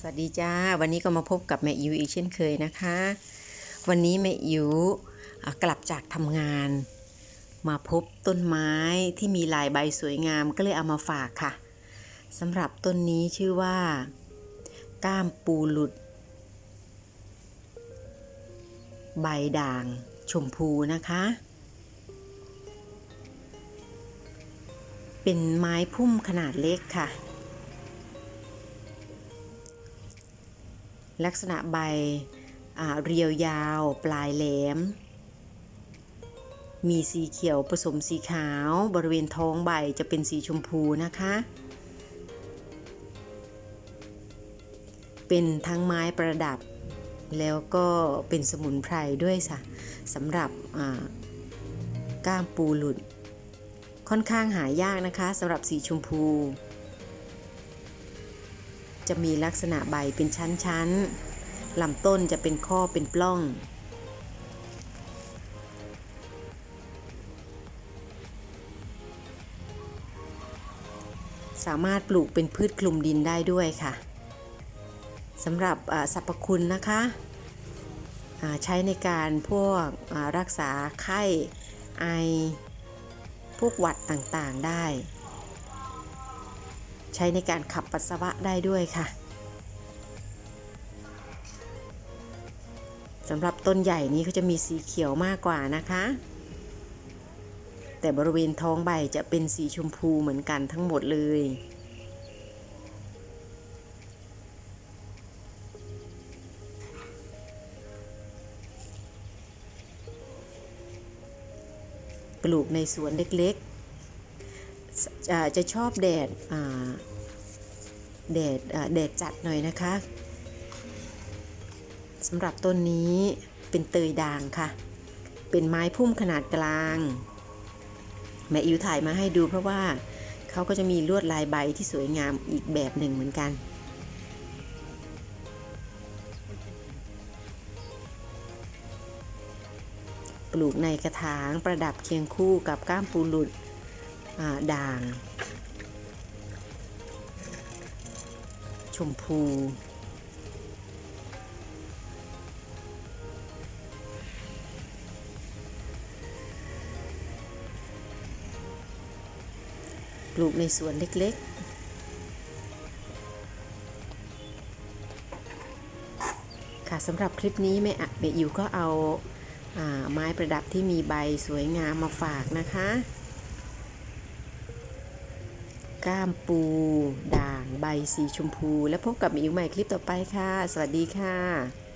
สวัสดีจ้า วันนี้ก็มาพบกับแม่อิวอีกเช่นเคยนะคะ วันนี้แม่อิวกลับจากทำงาน มาพบต้นไม้ที่มีลายใบสวยงามก็เลยเอามาฝากค่ะสำหรับต้นนี้ชื่อว่า ก้ามปูหลุด ใบด่างชมพูนะคะ เป็นไม้พุ่มขนาดเล็กค่ะ ลักษณะใบเรียวยาว ปลายแหลม มีสีเขียวผสมสีขาว บริเวณท้องใบจะเป็นสีชมพูนะคะ เป็นทั้งไม้ประดับ แล้วก็เป็นสมุนไพรด้วยสะสำหรับก้ามปูหลุด ค่อนข้างหายากนะคะสำหรับสีชมพู จะมีลักษณะใบเป็นชั้นๆลำต้นจะเป็นข้อเป็นปล้อง สามารถปลูกเป็นพืชคลุมดินได้ด้วยค่ะสำหรับสรรพคุณนะคะใช้ในการพวกรักษาไข้ไอพวกหวัดต่างๆได้ ใช้ในการขับปัสสาวะได้ด้วยค่ะสำหรับต้นใหญ่นี้เขาจะมีสีเขียวมากกว่านะคะ แต่บริเวณท้องใบจะเป็นสีชมพูเหมือนกันทั้งหมดเลย ปลูกในสวนเล็ก จะจะชอบแดดแดดแดดจัดหน่อยนะคะสำหรับต้นนี้เป็นเตยด่างค่ะ เป็นไม้พุ่มขนาดกลาง แม่อิวถ่ายมาให้ดูเพราะว่าเขาก็จะมีลวดลายใบที่สวยงามอีกแบบหนึ่งเหมือนกันปลูกในกระถางประดับเคียงคู่กับก้ามปูหลุด ด่าง ชมพู ปลูกในสวนเล็กๆค่ะสำหรับคลิปนี้แม่อะแม่อิวก็เอาอาไม้ประดับที่มีใบสวยงามมาฝากนะคะ ก้ามปู ด่างใบสีชมพู และพบกับม่อิวใหม่คลิปต่อไปค่ะ สวัสดีค่ะ